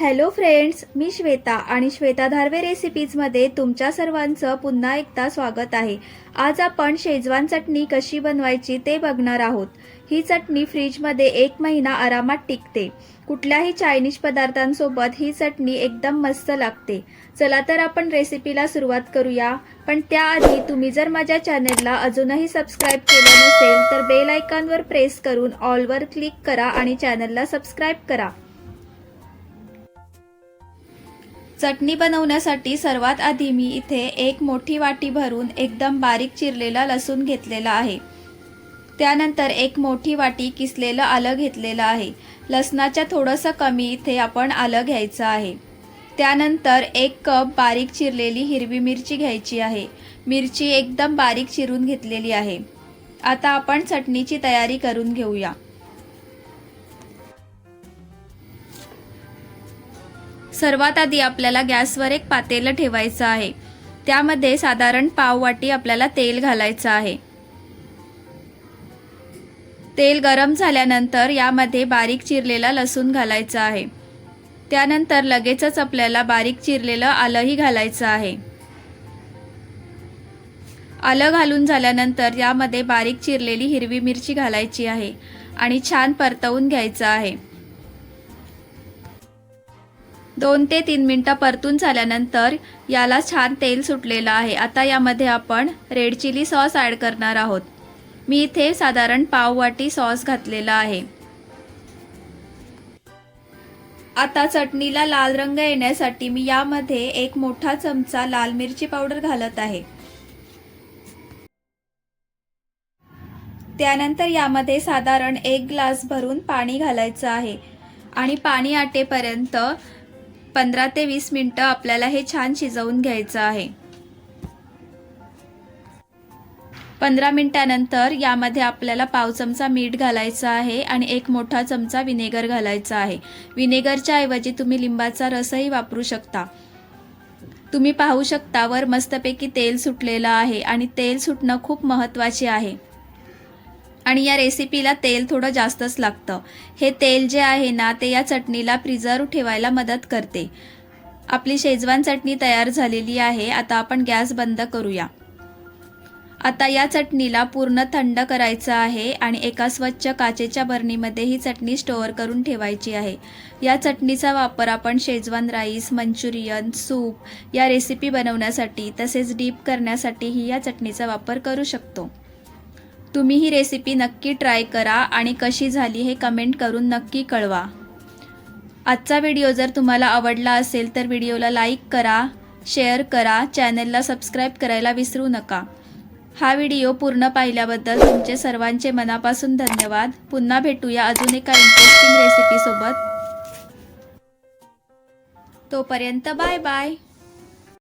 Hello friends मी श्वेता आणि श्वेता धारवे रेसिपीजमध्ये तुमच्या सर्वांचं पुन्हा एकदा स्वागत आहे. आज आपण शेजवान चटणी कशी बनवायची ते बघणार आहोत. ही चटणी फ्रीजमध्ये एक महिना आरामात टिकते. कुठल्याही चायनीज पदार्थांसोबत ही चटणी एकदम मस्त लागते. चला तर आपण रेसिपीला सुरुवात करूया. पण त्याआधी तुम्ही जर माझ्या चॅनेलला अजूनही सबस्क्राईब केलं नसेल तर बेल आयकॉनवर प्रेस करून ऑलवर क्लिक करा आणि चॅनलला सबस्क्राईब करा. चटणी बनवण्यासाठी सर्वात आधी मी इथे एक मोठी वाटी भरून एकदम बारीक चिरलेला लसूण घेतलेला आहे. त्यानंतर एक मोठी वाटी किसलेलं आलं घेतलेलं आहे. लसणाच्या थोडंसं कमी इथे आपण आलं घ्यायचं आहे. त्यानंतर एक कप बारीक चिरलेली हिरवी मिरची घ्यायची आहे. मिरची एकदम बारीक चिरून घेतलेली आहे. आता आपण चटणीची तयारी करून घेऊया. सर्वात आधी आपल्याला गॅसवर एक पातेलं ठेवायचं आहे. त्यामध्ये साधारण पाववाटी आपल्याला तेल घालायचं आहे. तेल गरम झाल्यानंतर यामध्ये बारीक चिरलेला लसूण घालायचा आहे. त्यानंतर लगेचच आपल्याला बारीक चिरलेलं आलंही घालायचं आहे. आलं घालून झाल्यानंतर यामध्ये बारीक चिरलेली हिरवी मिरची घालायची आहे आणि छान परतवून घ्यायचं आहे. दोन ते तीन मिनटं परतून झाल्यानंतर याला छान तेल सुटलेलं आहे. आता यामध्ये आपण रेड चिली सॉस ॲड करणार आहोत. मी इथे साधारण पाव वाटी सॉस घातलेला आहे. आता चटणीला लाल रंग येण्यासाठी मी यामध्ये एक मोठा चमचा लाल मिरची पावडर घालत आहे. त्यानंतर यामध्ये साधारण एक ग्लास भरून पाणी घालायचं आहे. आणि पाणी आटेपर्यंत पंधरा ते वीस मिनटं आपल्याला हे छान शिजवून घ्यायचं आहे. पंधरा मिनटानंतर यामध्ये आपल्याला पाव चमचा मीठ घालायचं आहे आणि एक मोठा चमचा विनेगर घालायचा आहे. विनेगरच्या ऐवजी तुम्ही लिंबाचा रसही वापरू शकता. तुम्ही पाहू शकता वर मस्तपैकी तेल सुटलेलं आहे आणि तेल सुटणं खूप महत्त्वाचे आहे. आणि या रेसिपीला तेल थोडं जास्तच लागतं. हे तेल जे आहे ना ते या चटणीला प्रिझर्व ठेवायला मदत करते. आपली शेजवान चटणी तयार झालेली आहे आता आपण गॅस बंद करूया. आता या चटणीला पूर्ण थंड करायचं आहे आणि एका स्वच्छ काचेच्या बरणीमध्ये ही चटणी स्टोअर करून ठेवायची आहे. या चटणीचा वापर आपण शेजवान राईस मंचुरियन सूप या रेसिपी बनवण्यासाठी तसेच डीप करण्यासाठीही या चटणीचा वापर करू शकतो. तुम्ही ही रेसिपी नक्की ट्राय करा आणि कशी झाली हे कमेंट करून नक्की कळवा. आजचा व्हिडिओ जर तुम्हाला आवडला असेल तर व्हिडिओला लाईक करा शेअर करा चॅनलला सबस्क्राईब करायला विसरू नका. हा व्हिडिओ पूर्ण पाहिल्याबद्दल तुमचे सर्वांचे मनापासून धन्यवाद. पुन्हा भेटूया अजून एका इंटरेस्टिंग रेसिपीसोबत तोपर्यंत बाय बाय